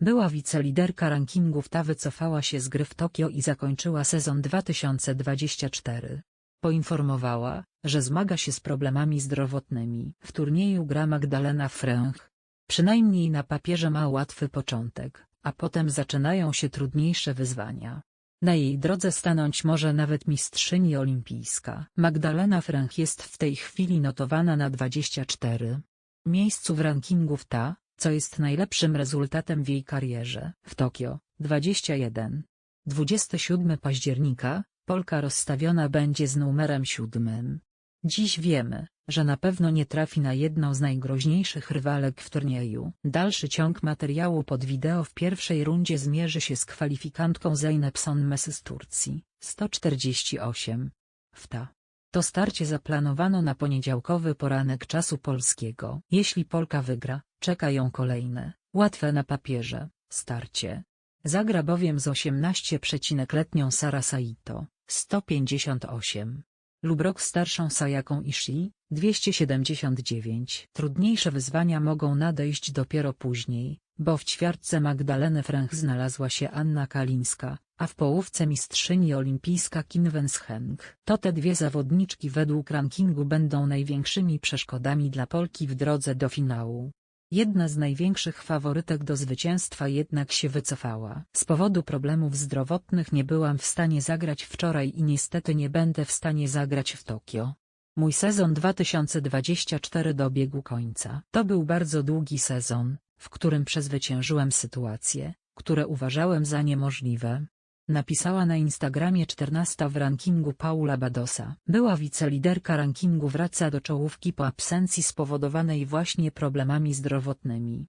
Była wiceliderka rankingów ta wycofała się z gry w Tokio i zakończyła sezon 2024. Poinformowała, że zmaga się z problemami zdrowotnymi. W turnieju gra Magdalena Fręch. Przynajmniej na papierze ma łatwy początek, a potem zaczynają się trudniejsze wyzwania. Na jej drodze stanąć może nawet mistrzyni olimpijska. Magdalena Fręch jest w tej chwili notowana na 24 miejscu w rankingu ta, co jest najlepszym rezultatem w jej karierze. W Tokio, 21. 27 października, Polka rozstawiona będzie z numerem siódmym. Dziś wiemy, że na pewno nie trafi na jedną z najgroźniejszych rywalek w turnieju. Dalszy ciąg materiału pod wideo w pierwszej rundzie zmierzy się z kwalifikantką Zeynep Sonmesy z Turcji, 148. Wta. To starcie zaplanowano na poniedziałkowy poranek czasu polskiego. Jeśli Polka wygra, czeka ją kolejne, łatwe na papierze, starcie. Zagra bowiem z 18-letnią Sara Saito, 158 lub rok starszą Sajaką Ishii, 279. Trudniejsze wyzwania mogą nadejść dopiero później, bo w ćwiartce Magdaleny Fręch znalazła się Anna Kalińska, a w połówce mistrzyni olimpijska Kim Wenschenk. To te dwie zawodniczki według rankingu będą największymi przeszkodami dla Polki w drodze do finału. Jedna z największych faworytek do zwycięstwa jednak się wycofała. Z powodu problemów zdrowotnych nie byłam w stanie zagrać wczoraj i niestety nie będę w stanie zagrać w Tokio. Mój sezon 2024 dobiegł końca. To był bardzo długi sezon, w którym przezwyciężyłem sytuacje, które uważałem za niemożliwe. Napisała na Instagramie 14 w rankingu Paula Badosa. Była wiceliderka rankingu wraca do czołówki po absencji spowodowanej właśnie problemami zdrowotnymi.